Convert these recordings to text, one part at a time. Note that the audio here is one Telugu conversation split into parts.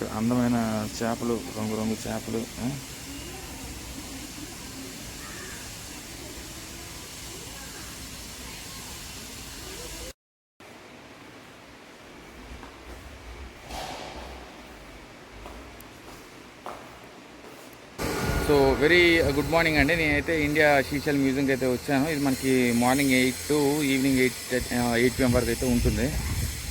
ఇక్కడ అందమైన చేపలు రంగు రంగు చేపలు సో వెరీ గుడ్ మార్నింగ్ అండి. నేనైతే ఇండియా షీషల్ మ్యూజియంకి అయితే వచ్చాను. ఇది మనకి morning eight to evening eight eight PM వరకు అయితే ఉంటుంది.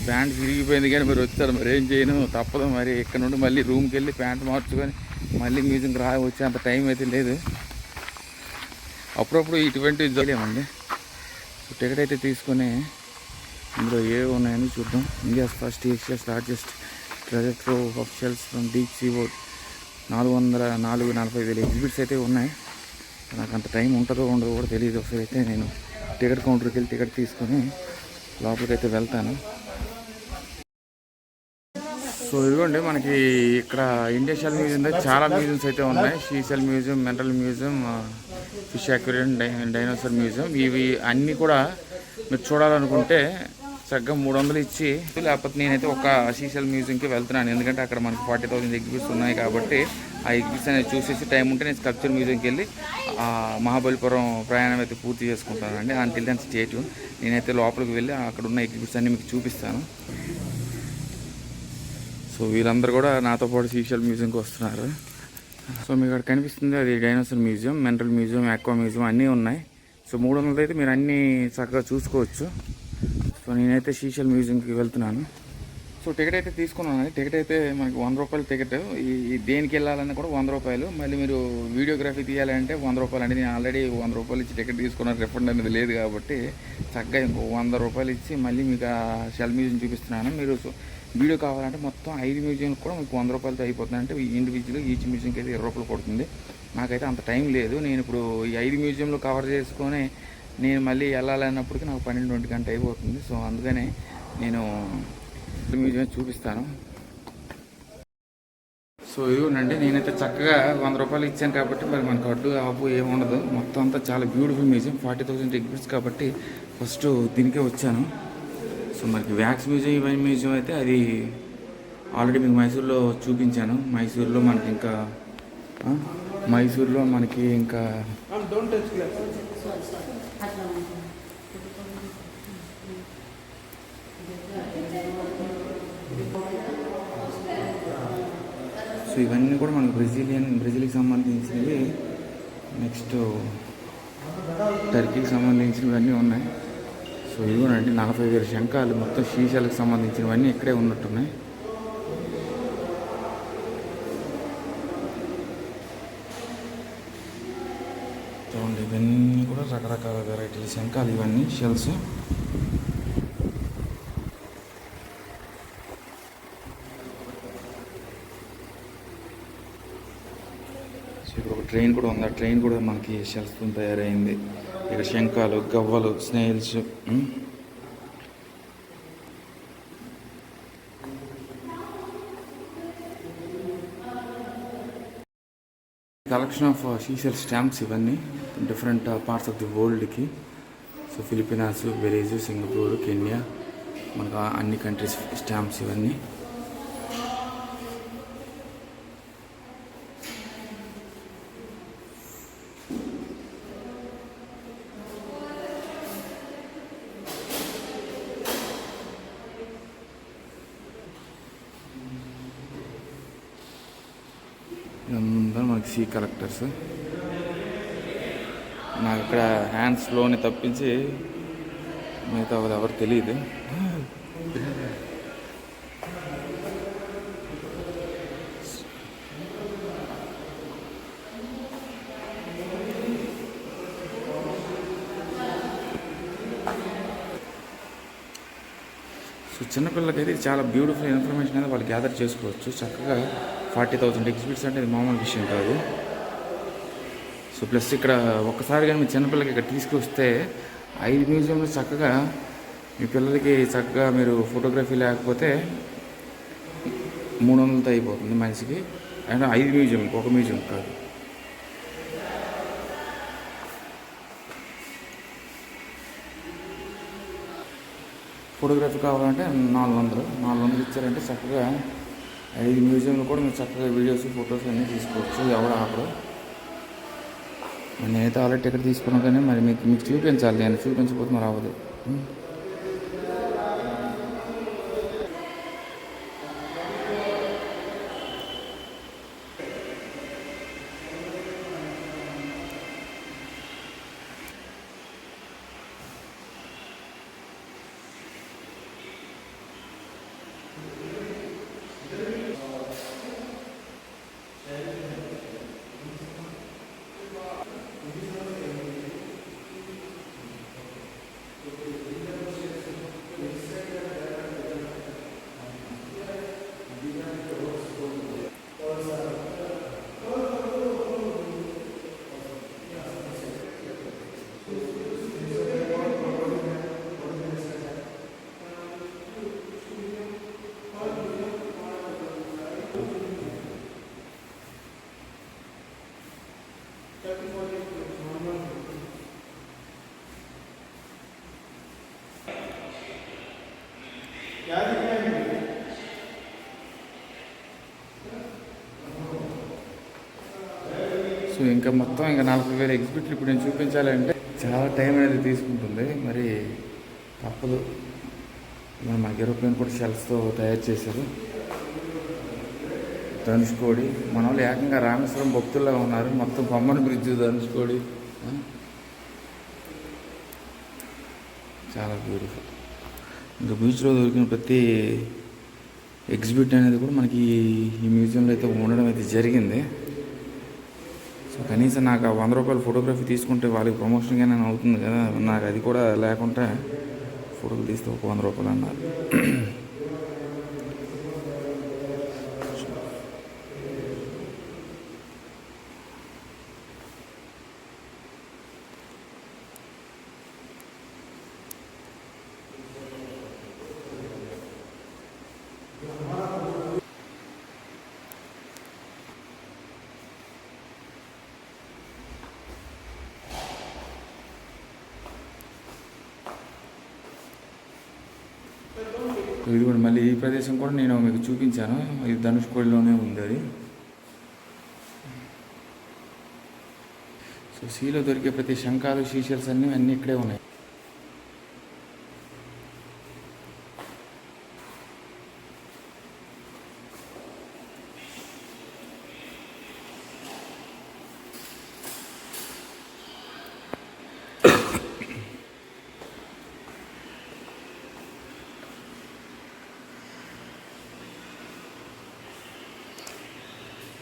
ప్యాంట్ విరిగిపోయింది కానీ మీరు వచ్చారు. మరి ఏం చేయను? తప్పదు మరి. ఇక్కడ నుండి మళ్ళీ రూమ్కి వెళ్ళి ప్యాంట్ మార్చుకొని మళ్ళీ మ్యూజియంకి రా వచ్చేంత టైం అయితే లేదు. అప్పుడప్పుడు ఇటువంటి జరగలేమండి. టికెట్ అయితే తీసుకొని ఇందులో ఏ ఉన్నాయని చూద్దాం. India's first Asia's largest treasure officials from deep sea board. నాలుగు వందల నాలుగు నలభై వేల ఎగ్జిబిట్స్ అయితే ఉన్నాయి. నాకు అంత టైం ఉంటుందో ఉండదో కూడా తెలియదు ఒకసారి అయితే నేను టికెట్ కౌంటర్కి వెళ్ళి టికెట్ తీసుకొని లోపలికి అయితే వెళ్తాను. సో ఇదిగోండి మనకి ఇక్కడ ఇండియా షెల్ మ్యూజియం చాలా మ్యూజియంస్ అయితే ఉన్నాయి. Seashell museum mental museum fish aquarium dinosaur museum ఇవి అన్నీ కూడా మీరు చూడాలనుకుంటే చక్కగా మూడు వందలు ఇచ్చి లేకపోతే నేనైతే ఒక షీషెల్ మ్యూజియంకి వెళ్తున్నాను. ఎందుకంటే అక్కడ మనకి ఫార్టీ థౌసండ్ ఎగ్జిబిట్స్ ఉన్నాయి కాబట్టి ఆ ఎగ్జిబిట్స్ అనేది చూసేసి టైం ఉంటే నేను స్కల్ప్చర్ మ్యూజియంకి వెళ్ళి మహాబలిపురం ప్రయాణం అయితే పూర్తి చేసుకుంటానండి. అంటిల్ దెన్ స్టేట్ నేనైతే లోపలికి వెళ్ళి అక్కడ ఉన్న ఎగ్జిబిట్స్ అన్ని మీకు చూపిస్తాను. సో వీళ్ళందరూ కూడా నాతో పాటు సీషల్ మ్యూజియంకి వస్తున్నారు. సో మీకు అక్కడ కనిపిస్తుంది అది dinosaur museum mental museum aqua museum అన్నీ ఉన్నాయి. సో మూడు వందలది అయితే మీరు అన్నీ చక్కగా చూసుకోవచ్చు. సో నేనైతే సీషల్ మ్యూజియంకి వెళ్తున్నాను. సో టికెట్ అయితే తీసుకున్నాను. టికెట్ అయితే మనకి వంద రూపాయలు టికెట్. ఈ దేనికి వెళ్ళాలన్నా కూడా వంద రూపాయలు. మళ్ళీ మీరు వీడియోగ్రఫీ తీయాలంటే వంద రూపాయలు అండి నేను ఆల్రెడీ వంద రూపాయలు ఇచ్చి టికెట్ తీసుకున్నాను రిఫండ్ అనేది లేదు కాబట్టి చక్కగా ఇంకో వంద రూపాయలు ఇచ్చి మళ్ళీ మీకు ఆ షెల్ మ్యూజియం చూపిస్తున్నాను. మీరు వీడియో కావాలంటే మొత్తం ఐదు మ్యూజియం కూడా మీకు వంద రూపాయలతో అయిపోతుంది అంటే ఇండివిజువల్ ఈచ్ మ్యూజియంకి అయితే ఇరవై రూపాయలు పడుతుంది నాకైతే అంత టైం లేదు. నేను ఇప్పుడు ఈ ఐదు మ్యూజియంలు కవర్ చేసుకొని నేను మళ్ళీ వెళ్ళాలన్నప్పటికీ నాకు పన్నెండు ఒంటి గంట అయిపోతుంది. సో అందుకనే నేను మ్యూజియం చూపిస్తాను. సో ఇదిగోనండి నేనైతే చక్కగా వంద రూపాయలు ఇచ్చాను కాబట్టి మరి మనకు అడ్డు ఆపు ఏముండదు మొత్తం అంతా చాలా beautiful museum. Forty thousand exhibits కాబట్టి ఫస్ట్ దీనికే వచ్చాను. సో మనకి వ్యాక్స్ మ్యూజియం ఇవన్నీ మ్యూజియం అయితే అది ఆల్రెడీ మీకు మైసూర్లో చూపించాను. మైసూర్లో మనకి ఇంకా మైసూర్లో మనకి ఇంకా సో ఇవన్నీ కూడా మనకు బ్రెజిలియన్ బ్రెజిల్కి సంబంధించినవి. నెక్స్ట్ టర్కీకి సంబంధించినవి అన్నీ ఉన్నాయి. సో ఇదిగోనండి నలభై వేల శంఖాలు మొత్తం శీశాలకు సంబంధించినవన్నీ ఇక్కడే ఉన్నట్టున్నాయి. చూడండి ఇవన్నీ కూడా రకరకాల వెరైటీల శంఖాలు ఇవన్నీ షెల్స్. ఇప్పుడు ఒక ట్రైన్ కూడా ఉంది. ఆ ట్రైన్ కూడా మనకి షెల్స్తో తయారైంది. ఇక శంఖాలు గవ్వలు snails collection of seashell stamps ఇవన్నీ different parts of the వరల్డ్కి so Philippines Belize Singapore Kenya మనకు అన్ని కంట్రీస్ స్టాంప్స్ ఇవన్నీ ఇదంతా మనకి సీ కలెక్టర్స్. నాకు ఇక్కడ హ్యాండ్స్లోని తప్పించి మిగతా వాళ్ళు ఎవరు తెలియదు. సో చిన్నపిల్లలకైతే చాలా బ్యూటిఫుల్ ఇన్ఫర్మేషన్ అనేది వాళ్ళు గ్యాదర్ చేసుకోవచ్చు. చక్కగా ఫార్టీ థౌసండ్ ఎగ్జిబిట్స్ అంటే ఇది మామూలు విషయం కాదు. సో ప్లస్ ఇక్కడ ఒక్కసారి కానీ మీ చిన్నపిల్లలకి ఇక్కడ తీసుకొస్తే ఐదు మ్యూజియంలో చక్కగా మీ పిల్లలకి చక్కగా మీరు ఫోటోగ్రఫీ లేకపోతే మూడు వందలతో అయిపోతుంది మనిషికి. అండ్ ఐదు మ్యూజియం ఒక మ్యూజియం కాదు. ఫోటోగ్రఫీ కావాలంటే నాలుగు వందలు. నాలుగు వందలు ఇచ్చారంటే చక్కగా ఐదు మ్యూజియంలో కూడా మీరు చక్కగా వీడియోస్ ఫొటోస్ అన్నీ తీసుకోవచ్చు. ఎవరు ఆపరు. నేనైతే ఆల్రెడీ టికెట్ తీసుకున్నాను కానీ మరి మీకు మీకు చూపించాలి. నేను చూపించకపోతే మరి అవ్వదు. సో ఇంకా మొత్తం ఇంకా నలభై వేల ఎగ్జిబిట్లు ఇప్పుడు నేను చూపించాలంటే చాలా టైం అనేది తీసుకుంటుంది. మరి తప్పదు మన మనకి కూడా షెల్స్తో తయారు చేశారు. ధనుష్కోడి మన వాళ్ళు ఏకంగా రామేశ్వరం భక్తుల్లో ఉన్నారు. మొత్తం బొమ్మన బ్రిడ్జ్ ధనుష్కోడి చాలా బ్యూటిఫుల్ ఇంకా బీచ్లో దొరికిన ప్రతి ఎగ్జిబిట్ అనేది కూడా మనకి ఈ మ్యూజియంలో అయితే ఉండడం అయితే జరిగింది. సో కనీసం నాకు ఆ వంద రూపాయలు ఫోటోగ్రఫీ తీసుకుంటే వాళ్ళకి ప్రమోషన్గా నేను అవుతుంది కదా. నాకు అది కూడా లేకుండా ఫోటోలు తీస్తే ఒక వంద రూపాయలు అన్నారు. ఇది కూడా మళ్ళీ ఈ ప్రదేశం కూడా నేను మీకు చూపించాను. ఇది ధనుష్కోడిలోనే ఉంది అది. సో సీలో దొరికే ప్రతి శంఖాలు శీషల్స్ అన్నీ అన్నీ ఇక్కడే ఉన్నాయి.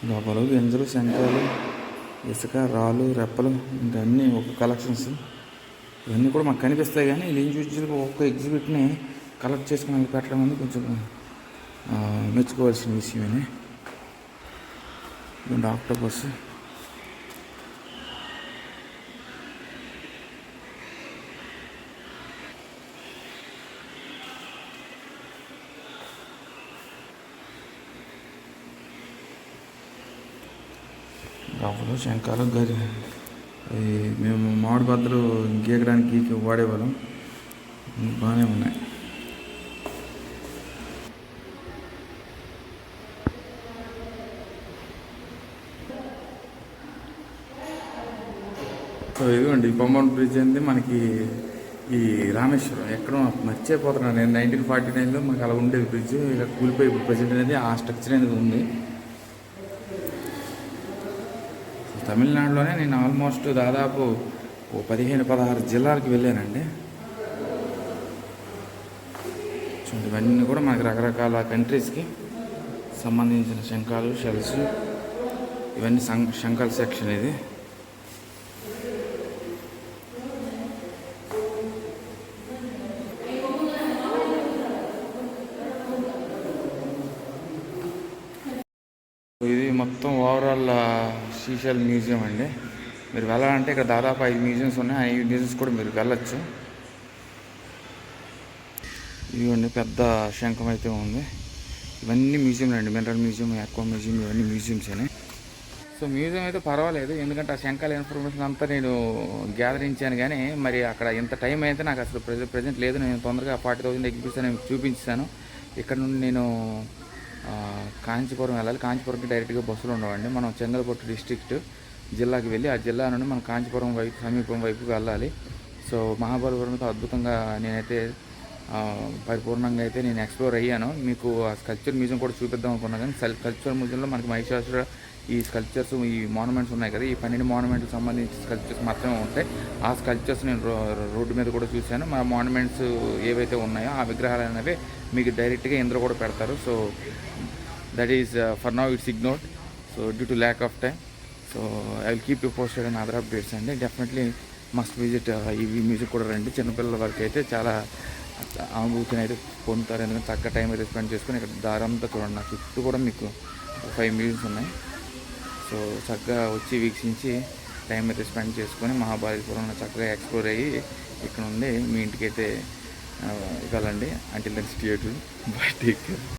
లోపల గింజలు శంఖాలు ఇసుక రాళ్ళు రెప్పలు ఇవన్నీ ఒక కలెక్షన్స్ ఇవన్నీ కూడా మాకు కనిపిస్తాయి కానీ ఇది ఇండివిజువల్గా ఒక్క ఎగ్జిబిట్ని కలెక్ట్ చేసుకుని వెళ్ళి పెట్టడం అనేది కొంచెం మెచ్చుకోవాల్సిన విషయమే. డాక్టర్ ఆక్టోపస్ హలో శంఖాలు గరి మేము మామిడి బద్దలు గీకడానికి గీకి వాడేవాళ్ళం బాగానే ఉన్నాయి. సో ఇదిగోండి బొమ్మన్ బ్రిడ్జ్ అనేది మనకి ఈ రామేశ్వరం ఎక్కడో మర్చిపోతున్నాను. నేను నైన్టీన్ ఫార్టీ నైన్లో మనకి అలా ఉండేది బ్రిడ్జ్ ఇలా కూలిపోయి ఇప్పుడు ప్రజెంట్ అనేది ఆ స్ట్రక్చర్ అనేది ఉంది. తమిళనాడులోనే నేను ఆల్మోస్ట్ దాదాపు ఓ పదిహేను పదహారు జిల్లాలకు వెళ్ళానండి. చూడండి ఇవన్నీ కూడా మనకి రకరకాల కంట్రీస్కి సంబంధించిన శంఖాలు షెల్స్ ఇవన్నీ సం శంఖాల సెక్షన్ ఇది. ఇది మొత్తం ఓవరాల్ శ్రీశైలం మ్యూజియం అండి. మీరు వెళ్ళాలంటే ఇక్కడ దాదాపు ఐదు మ్యూజియంస్ ఉన్నాయి. ఐదు మ్యూజియంస్ కూడా మీరు వెళ్ళచ్చు. ఇవ్వండి పెద్ద శంఖం అయితే ఉంది. ఇవన్నీ మ్యూజియంలు అండి. మినరల్ మ్యూజియం ఎక్కువ మ్యూజియం ఇవన్నీ మ్యూజియంస్ అని సో మ్యూజియం అయితే పర్వాలేదు. ఎందుకంటే ఆ శంఖాల ఇన్ఫర్మేషన్ అంతా నేను గ్యాదరించాను కానీ మరి అక్కడ ఇంత టైం అయితే నాకు అసలు ప్రజెంట్ ప్రజెంట్ లేదు. నేను తొందరగా ఫార్టీ థౌసండ్ ఎగ్జిబిషన్ చూపించాను. ఇక్కడ నుండి నేను కాంచీపురం వెళ్ళాలి. కాంచీపురంకి డైరెక్ట్గా బస్సులు ఉండవండి. మనం చెంగల్పట్టు డిస్ట్రిక్ట్ జిల్లాకి వెళ్ళి ఆ జిల్లా నుండి మనం కాంచీపురం వైపు సమీపం వైపు వెళ్ళాలి. సో మహాబలిపురంతో అద్భుతంగా నేనైతే పరిపూర్ణంగా అయితే నేను ఎక్స్ప్లోర్ అయ్యాను. మీకు ఆ కల్చర్ మ్యూజియం కూడా చూపిద్దాం అనుకున్నాను కానీ కల్చర్ మ్యూజియంలో మనకి మహిషాసుర ఈ స్కల్ప్చర్స్ ఈ మాన్యుమెంట్స్ ఉన్నాయి కదా ఈ పన్నెండు మాన్యుమెంట్కి సంబంధించిన స్కల్ప్చర్స్ మాత్రమే ఉంటాయి. ఆ స్కల్ప్చర్స్ నేను రో- రోడ్డు మీద కూడా చూశాను. మా మాన్యుమెంట్స్ ఏవైతే ఉన్నాయో ఆ విగ్రహాలు అనేవి మీకు డైరెక్ట్గా ఇందులో కూడా పెడతారు. So that is for now it's ignored so due to lack of time so I will keep you posted and other updates అండి. డెఫినెట్లీ మస్ట్ విజిట్ ఈ మ్యూజిక్ కూడా రండి. చిన్నపిల్లల వరకు అయితే చాలా అనుభూతిని అయితే పొందుతారు. ఎందుకంటే చక్కగా టైం అయితే స్పెండ్ చేసుకొని ఇక్కడ దారంతా చూడండి. నా చుట్టూ కూడా మీకు ఫైవ్ మ్యూజిక్స్ ఉన్నాయి. సో చక్కగా వచ్చి వీక్షించి టైం అయితే స్పెండ్ చేసుకొని మహాబలిపురం చక్కగా ఎక్స్ప్లోర్ అయ్యి ఇక్కడ ఉండి మీ ఇంటికి అయితే వెళ్ళండి. అంటే దాని స్టేట్ బై